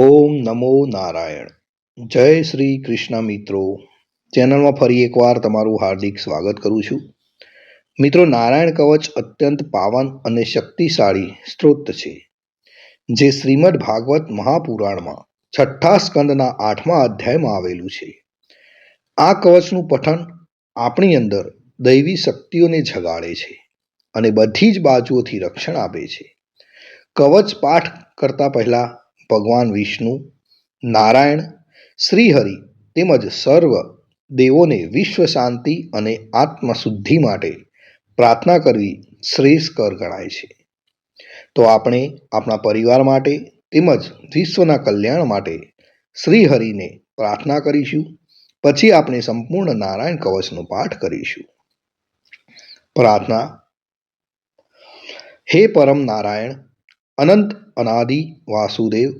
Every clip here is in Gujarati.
ઓમ નમો નારાયણ. જય શ્રી કૃષ્ણ મિત્રો. ચેનલમાં ફરી એકવાર તમારું હાર્દિક સ્વાગત કરું છું. મિત્રો, નારાયણ કવચ અત્યંત પાવન અને શક્તિશાળી સ્ત્રોત છે, જે શ્રીમદ ભાગવત મહાપુરાણમાં છઠ્ઠા સ્કંદના આઠમા અધ્યાયમાં આવેલું છે. આ કવચનું પઠન આપણી અંદર દૈવી શક્તિઓને જગાડે છે અને બધી જ બાજુઓથી રક્ષણ આપે છે. કવચ પાઠ કરતા પહેલા ભગવાન વિષ્ણુ, નારાયણ, શ્રીહરિ તેમજ સર્વ દેવોને વિશ્વ શાંતિ અને આત્મશુદ્ધિ માટે પ્રાર્થના કરવી શ્રેષ્ઠ કર ગણાય છે. તો આપણે આપણા પરિવાર માટે તેમજ વિશ્વના કલ્યાણ માટે શ્રીહરિને પ્રાર્થના કરીશું. પછી આપણે સંપૂર્ણ નારાયણ કવચનો પાઠ કરીશું. પ્રાર્થના, હે પરમ નારાયણ, અનંત અનાદિ વાસુદેવ।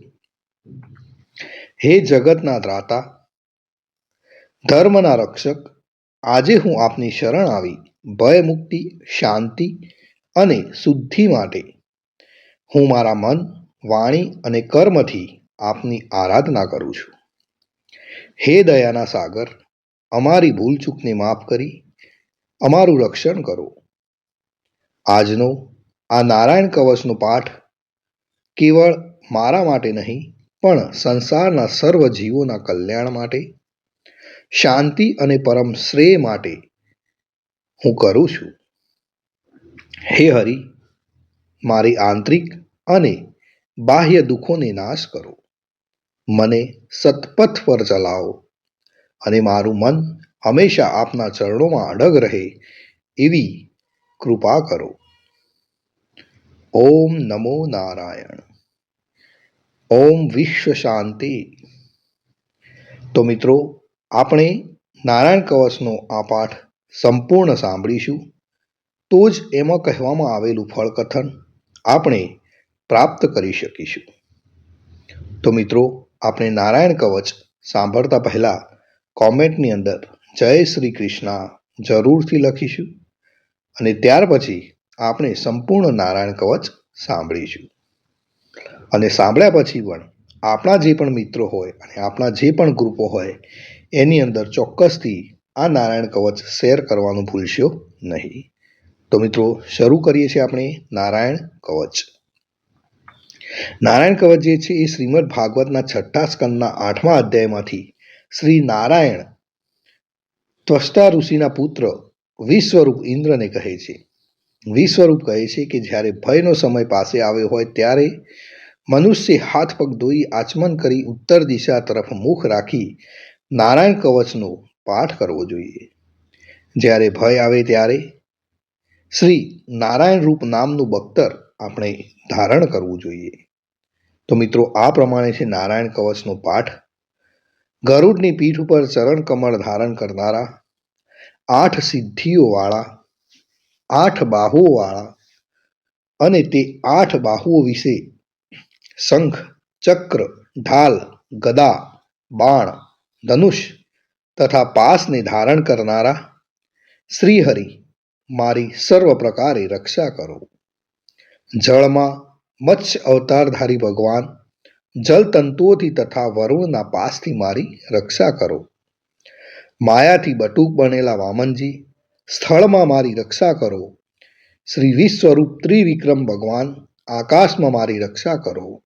હે જગતના દ્રાતા ધર્મના રક્ષક, આજે હું આપની શરણ આવી ભય મુક્તિ શાંતિ અને શુદ્ધિ માટે। હું મારા મન, વાણી અને કર્મથી આપની આરાધના કરું છું। હે દયાના સાગર, અમારી ભૂલ ચૂકને માફ કરી, અમારું રક્ષણ કરો। આજનો આ નારાયણ કવચનો પાઠ કેવળ મારા માટે નહીં, પણ સંસારના સર્વ જીવોના કલ્યાણ માટે, શાંતિ અને પરમ શ્રેય માટે હું કરું છું. હે હરિ, મારી આંતરિક અને બાહ્ય દુઃખોને નાશ કરો. મને સતપથ પર ચલાવો અને મારું મન હંમેશા આપના ચરણોમાં અડગ રહે એવી કૃપા કરો. ઓમ નમો નારાયણ. ઓમ વિશ્વ શાંતિ. તો મિત્રો, આપણે નારાયણ કવચનો આ પાઠ સંપૂર્ણ સાંભળીશું. તો જ એમાં કહેવામાં આવેલું ફળકથન આપણે પ્રાપ્ત કરી શકીશું. તો મિત્રો, આપણે નારાયણ કવચ સાંભળતા પહેલાં કોમેન્ટની અંદર જય શ્રી કૃષ્ણ જરૂરથી લખીશું. અને ત્યાર પછી આપણે સંપૂર્ણ નારાયણ કવચ સાંભળીશું. અને સાંભળ્યા પછી પણ આપણા જે પણ મિત્રો હોય અને આપણા જે પણ ગ્રુપો હોય, એની અંદર ચોક્કસથી આ નારાયણ કવચ શેર કરવાનું ભૂલશો નહીં. તો મિત્રો, શરૂ કરીએ છીએ આપણે નારાયણ કવચ. નારાયણ કવચ જે છે એ શ્રીમદ ભાગવતના છઠ્ઠા સ્કંદના આઠમા અધ્યાયમાંથી શ્રી નારાયણ ત્વષ્ટા ઋષિના પુત્ર વિશ્વરૂપ ઇન્દ્રને કહે છે. વિશ્વરૂપ કહે છે કે જ્યારે ભયનો સમય પાસે આવ્યો હોય ત્યારે મનુષ્ય હાથ પગ ધોઈ આચમન કરી ઉત્તર દિશા તરફ મુખ રાખી નારાયણ કવચનો પાઠ કરવો જોઈએ. જ્યારે ભય આવે ત્યારે શ્રી નારાયણ રૂપ નામનું બખ્તર આપણે ધારણ કરવું જોઈએ. તો મિત્રો, આ પ્રમાણે છે નારાયણ કવચનો પાઠ. ગરુડની પીઠ ઉપર ચરણ કમળ ધારણ કરનારા આઠ સિદ્ધિઓવાળા આઠ બાહુઓવાળા અને તે આઠ બાહુઓ વિશે શંખ ચક્ર, ઢાલ, ગદા, બાણ, ધનુષ તથા પાસને ધારણ કરનારા શ્રીહરિ, મારી સર્વ પ્રકારે રક્ષા કરો. જળમાં મત્સ્ય અવતારધારી ભગવાન જલતંતુઓથી તથા વરુણના પાસથી મારી રક્ષા કરો. માયાથી બટુક બનેલા વામનજી સ્થળમાં મારી રક્ષા કરો. શ્રી વિશ્વરૂપ ત્રિવિક્રમ ભગવાન આકાશમાં મારી રક્ષા કરો.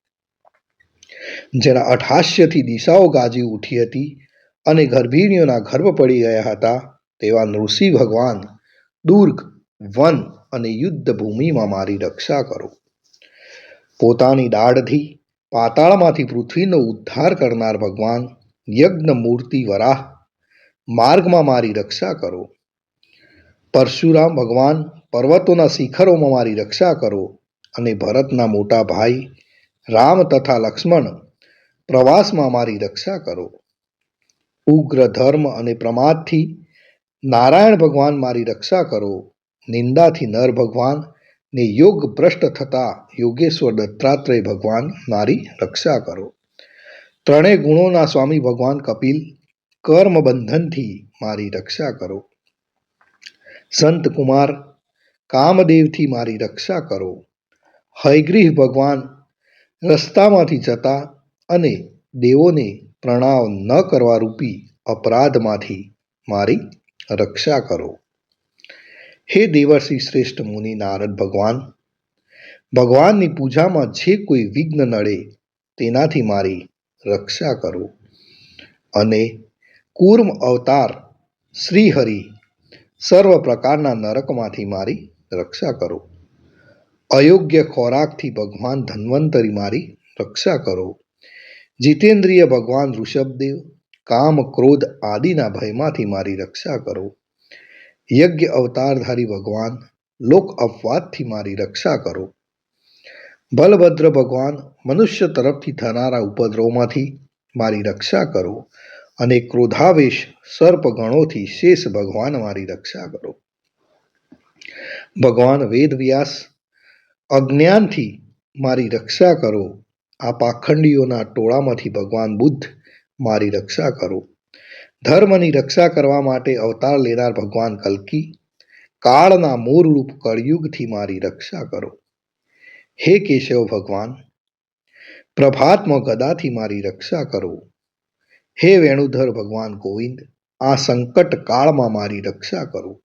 જેના અઠાશ્યથી દિશાઓ ગાજી ઉઠી હતી અને ગર્ભિણીઓના ગર્ભ પડી ગયા હતા તેવા નૃષિ ભગવાન દુર્ગ, વન અને યુદ્ધ ભૂમિમાં મારી રક્ષા કરો. પોતાની દાઢથી પાતાળમાંથી પૃથ્વીનો ઉદ્ધાર કરનાર ભગવાન યજ્ઞ મૂર્તિ વરાહ માર્ગમાં મારી રક્ષા કરો. પરશુરામ ભગવાન પર્વતોના શિખરોમાં મારી રક્ષા કરો અને ભરતના મોટા ભાઈ રામ તથા લક્ષ્મણ પ્રવાસમાં મારી રક્ષા કરો. ઉગ્ર ધર્મ અને પ્રમાદથી નારાયણ ભગવાન મારી રક્ષા કરો. નિંદાથી નર ભગવાન ને યોગ ભ્રષ્ટ થતા યોગેશ્વર દત્તાત્રેય ભગવાન મારી રક્ષા કરો. ત્રણેય ગુણોના સ્વામી ભગવાન કપિલ કર્મ બંધનથી મારી રક્ષા કરો. સંત કુમાર કામદેવથી મારી રક્ષા કરો. હયગ્રીહ ભગવાન રસ્તામાંથી જતા અને દેવોને પ્રણામ ન કરવા રૂપી અપરાધમાંથી મારી રક્ષા કરો. હે દેવર્ષિ શ્રેષ્ઠ મુનિ નારદ ભગવાન, ભગવાનની પૂજામાં જે કોઈ વિઘ્ન નડે તેનાથી મારી રક્ષા કરો. અને કૂર્મ અવતાર શ્રી હરિ સર્વ પ્રકારના નરકમાંથી મારી રક્ષા કરો. અયોગ્ય ખોરાકથી ભગવાન ધન્વંતરી મારી રક્ષા કરો. જીતેન્દ્રિય ભગવાન ઋષભદેવ, કામ, ક્રોધ આદિના ભયમાંથી મારી રક્ષા કરો. યજ્ઞ અવતારધારી ભગવાન, લોક અપવાદથી મારી રક્ષા કરો. બલભદ્ર ભગવાન, મનુષ્ય તરફથી થનારા ઉપદ્રવમાંથી મારી રક્ષા કરો. અને ક્રોધાવેશ સર્પ ગણોથી શેષ ભગવાન મારી રક્ષા કરો. ભગવાન વેદવ્યાસ, અજ્ઞાનથી મારી રક્ષા કરો. આ પાખંડીઓના ટોળામાંથી ભગવાન બુદ્ધ મારી રક્ષા કરો. ધર્મની રક્ષા કરવા માટે અવતાર લેનાર ભગવાન કલ્કી, કાળના મૂળરૂપ કળયુગથી મારી રક્ષા કરો. હે કેશવ ભગવાન પ્રભાત્મ ગદાથી મારી રક્ષા કરો. હે વેણુધર ભગવાન ગોવિંદ, આ સંકટ કાળમાં મારી રક્ષા કરો.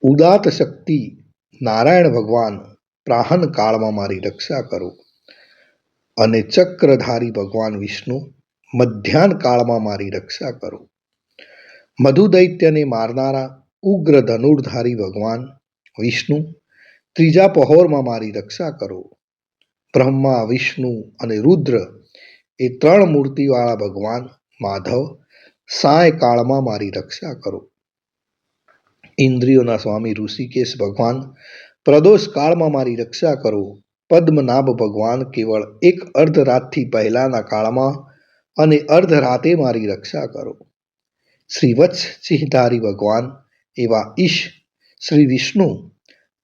ઉદાત શક્તિ નારાયણ ભગવાન, પ્રાહન કાળમાં મારી રક્ષા કરો. અને ચક્રધારી ભગવાન વિષ્ણુ, મધ્યાહન કાળમાં મારી રક્ષા કરો. મધુ દૈત્યને મારનારા ઉગ્ર ધનુર્ધારી ભગવાન વિષ્ણુ, ત્રીજા પહોરમાં મારી રક્ષા કરો. બ્રહ્મા, વિષ્ણુ અને રુદ્ર એ ત્રણ મૂર્તિવાળા ભગવાન માધવ, સાંય કાળમાં મારી રક્ષા કરો. ઇન્દ્રિયોના સ્વામી ઋષિકેશ ભગવાન, પ્રદોષ કાળમાં મારી રક્ષા કરો. પદ્મનાભ ભગવાન કેવળ એક અર્ધ રાતથી પહેલાના કાળમાં અને અર્ધ રાતે મારી રક્ષા કરો. શ્રી વત્સ સિંહધારી ભગવાન, એવા ઈશ શ્રી વિષ્ણુ,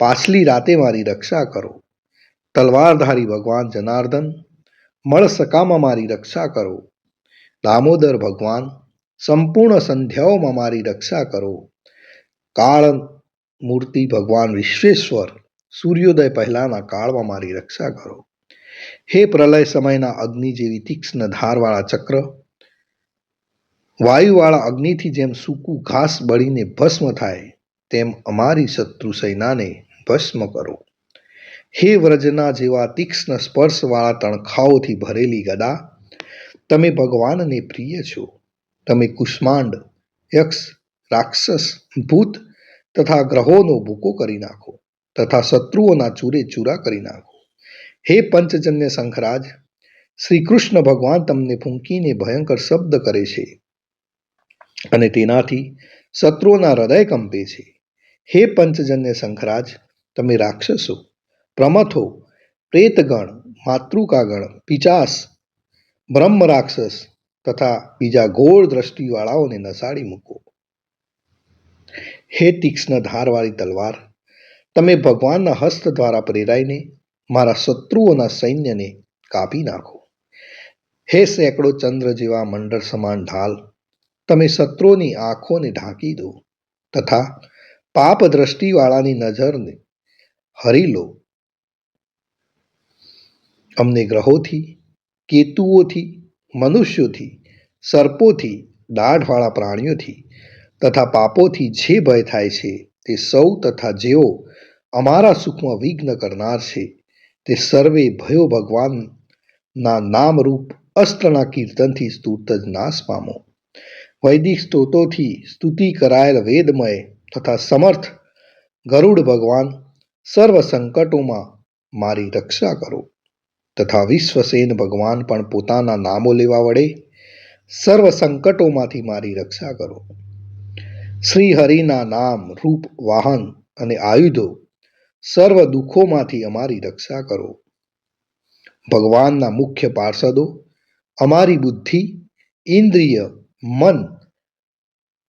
પાછલી રાતે મારી રક્ષા કરો. તલવારધારી ભગવાન જનાર્દન મળસકામાં મારી રક્ષા કરો. દામોદર ભગવાન, સંપૂર્ણ સંધ્યાઓમાં મારી રક્ષા કરો. કાળ મૂર્તિ ભગવાન વિશ્વેશ્વર, સૂર્યોદય પહેલાના કાળમાં મારી રક્ષા કરો. હે પ્રલય સમયના અગ્નિ જેવી તીક્ષ્ણ ધારવાળા ચક્ર, વાયુવાળા અગ્નિથી જેમ સૂકું ઘાસ બળીને ભસ્મ થાય, તેમ અમારી શત્રુ સેનાને ભસ્મ કરો. હે વ્રજના જેવા તીક્ષ્ણ સ્પર્શવાળા તણખાઓથી ભરેલી ગદા તમે ભગવાનને પ્રિય છો. તમે કુષ્માંડ, યક્ષ, રાક્ષસ, ભૂત તથા ગ્રહોનો ભૂકો કરી નાખો તથા શત્રુઓના ચૂરે ચૂરા કરી નાખો. હે પંચજન્ય શંખરાજ, શ્રી કૃષ્ણ ભગવાન તમને ફૂંકીને ભયંકર શબ્દ કરે છે અને તેનાથી શત્રુઓના હૃદય કંપે છે. હે પંચજન્ય શંખરાજ, તમે રાક્ષસો, પ્રમથો, પ્રેતગણ, માતૃકાગણ, પિચાસ બ્રહ્મ રાક્ષસ તથા બીજા ગોળ દ્રષ્ટિવાળાઓને નસાડી મૂકો. હે તીક્ષ્ણ ધારવાળી તલવાર, તમે ભગવાનના હસ્ત દ્વારા પ્રેરાઈને મારા શત્રુઓના સૈન્યને કાપી નાખો. હે સેંકડો ચંદ્ર જેવા મંડળ સમાન ઢાલ, તમે શત્રુઓની આંખોને ઢાંકી દો તથા પાપ દ્રષ્ટિવાળાની નજરને હરી લો. અમને ગ્રહોથી કેતુઓથી, મનુષ્યોથી, સર્પોથી, દાઢવાળા પ્રાણીઓથી તથા પાપોથી જે ભય થાય છે તે સૌ તથા જેઓ અમારા સુખમાં વિઘ્ન કરનાર છે તે સર્વે ભયો ભગવાનના નામરૂપ અસ્ત્રના કીર્તનથી સ્તુત જ નાશ પામો. વૈદિક સ્તોતોથી સ્તુતિ કરાયેલ વેદમય તથા સમર્થ ગરુડ ભગવાન સર્વ સંકટોમાં મારી રક્ષા કરો. તથા વિશ્વસેન ભગવાન પણ પોતાના નામો લેવા વડે સર્વ સંકટોમાંથી મારી રક્ષા કરો. શ્રી હરિના નામ, રૂપ, વાહન અને આયુધો સર્વ દુઃખોમાંથી અમારી રક્ષા કરો. ભગવાનના મુખ્ય પાર્ષદો, અમારી બુદ્ધિ, ઇન્દ્રિય, મન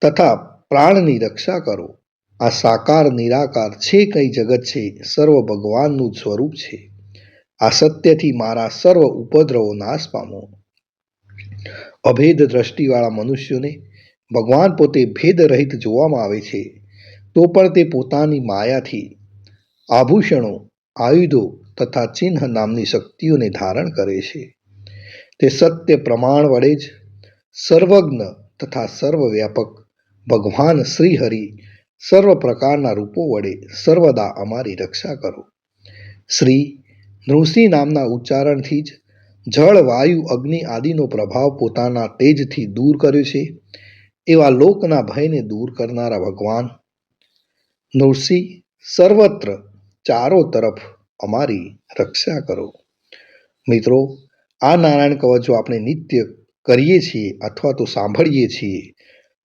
તથા પ્રાણની રક્ષા કરો. આ સાકાર, નિરાકાર છે કઈ જગત છે? સર્વ ભગવાનનું સ્વરૂપ છે. આ સત્યથી મારા સર્વ ઉપદ્રવો નાશ પામો. અભેદ દ્રષ્ટિવાળા મનુષ્યોને ભગવાન પોતે ભેદ રહિત જોવામાં આવે છે, તો પણ તે પોતાની માયાથી આભૂષણો, આયુધો તથા ચિહ્ન નામની શક્તિઓને ધારણ કરે છે. તે સત્ય પ્રમાણ વડે જ સર્વજ્ઞ તથા સર્વવ્યાપક ભગવાન શ્રી હરિ સર્વ પ્રકારના રૂપો વડે સર્વદા અમારી રક્ષા કરો. શ્રી નૃસિંહ નામના ઉચ્ચારણથી જ જળ, વાયુ, અગ્નિ આદિનો પ્રભાવ પોતાના તેજથી દૂર કર્યો છે. એવા લોકના ભયને દૂર કરનારા ભગવાન નૃસિંહ સર્વત્ર ચારો તરફ અમારી રક્ષા કરો. મિત્રો, આ નારાયણ કવચ જો આપણે નિત્ય કરીએ છીએ અથવા તો સાંભળીએ છીએ,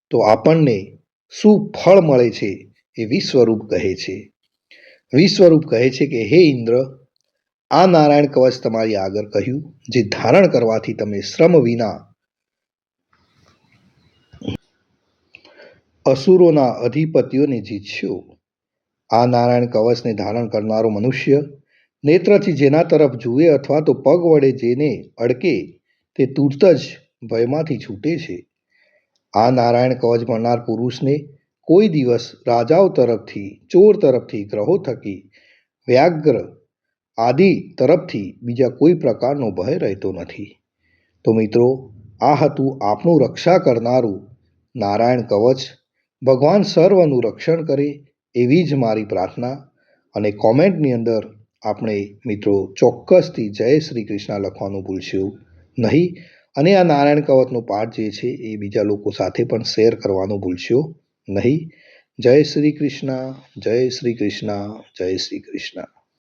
તો આપણને શું ફળ મળે છે એ વિશ્વરૂપ કહે છે. વિશ્વરૂપ કહે છે કે, હે ઇન્દ્ર આ નારાયણ કવચ તમારી આગળ કહ્યું, જે ધારણ કરવાથી તમે શ્રમ વિના અસુરોના અધિપતિઓને જીતશો. આ નારાયણ કવચને ધારણ કરનારો મનુષ્ય નેત્રથી જેના તરફ જુએ અથવા તો પગ વડે જેને અડકે, તે તુરત જ ભયમાંથી છૂટે છે. આ નારાયણ કવચ ભણનાર પુરુષને કોઈ દિવસ રાજાઓ તરફથી, ચોર તરફથી ગ્રહો થકી વ્યાઘ્ર આદિ તરફથી બીજા કોઈ પ્રકારનો ભય રહેતો નથી. તો મિત્રો, આ હતું આપણું રક્ષા કરનારું નારાયણ કવચ. ભગવાન સર્વનું રક્ષણ કરે એવી જ મારી પ્રાર્થના અને કોમેન્ટની અંદર આપણે મિત્રો ચોક્કસથી જય શ્રી કૃષ્ણ લખવાનું ભૂલશો નહીં. અને આ નારાયણ કવચનો પાઠ જે છે એ બીજા લોકો સાથે પણ શેર કરવાનું ભૂલશો નહીં. જય શ્રી કૃષ્ણ, જય શ્રી કૃષ્ણ, જય શ્રી કૃષ્ણ.